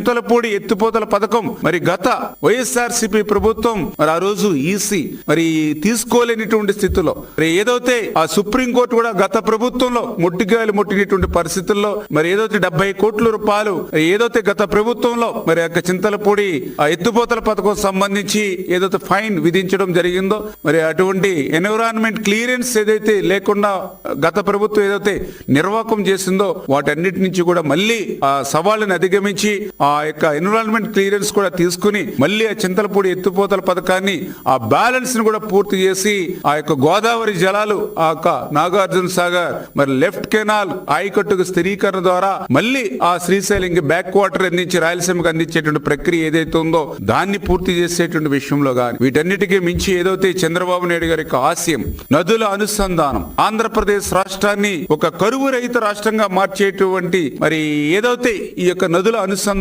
ఎత్తులపూడి ఎత్తిపోతల పథకం. మరి గత వైఎస్ఆర్ ప్రభుత్వం మరి ఆ రోజు ఈసీ మరి తీసుకోలేనిటువంటి స్థితిలో. మరి ఏదైతే ఆ సుప్రీం కోర్టు కూడా గత ప్రభుత్వంలో ముట్టిగాయలు ముట్టినటువంటి పరిస్థితుల్లో మరి ఏదైతే డెబ్బై కోట్ల రూపాయలు ఏదైతే గత ప్రభుత్వంలో మరి యొక్క చింతలపూడి ఆ ఎత్తుపోతల పథకం సంబంధించి ఏదైతే ఫైన్ విధించడం జరిగిందో మరి అటువంటి ఎన్విరాన్మెంట్ క్లియరెన్స్ ఏదైతే లేకుండా గత ప్రభుత్వం ఏదైతే నిర్వాహకం చేసిందో వాటన్నిటి నుంచి కూడా మళ్ళీ ఆ సవాళ్ళని అధిగమించి ఆ యొక్క ఎన్విరాన్మెంట్ క్లియరెన్స్ కూడా తీసుకుని మళ్ళీ ఆ చింతలపూడి ఎత్తుపోతల పథకాన్ని ఆ బ్యాలెన్స్ని కూడా పూర్తి చేసి ఆ యొక్క గోదావరి జలాలు ఆ యొక్క నాగార్జున సాగర్ మరి లెఫ్ట్ కెనాల్ ఆయకట్టుకు స్థిరీకరణ ద్వారా మళ్ళీ ఆ శ్రీశైలం బ్యాక్ వాటర్ అందించి రాయలసీమకు అందించేటువంటి ప్రక్రియ ఏదైతే ఉందో దాన్ని పూర్తి చేసేటువంటి విషయంలో గాని వీటన్నిటికీ మించి ఏదైతే చంద్రబాబు నాయుడు గారి యొక్క ఆశయం నదుల అనుసంధానం ఆంధ్రప్రదేశ్ రాష్ట్రాన్ని ఒక కరువు రహిత రాష్ట్రంగా మార్చేటువంటి మరి ఏదైతే ఈ యొక్క నదుల అనుసంధానం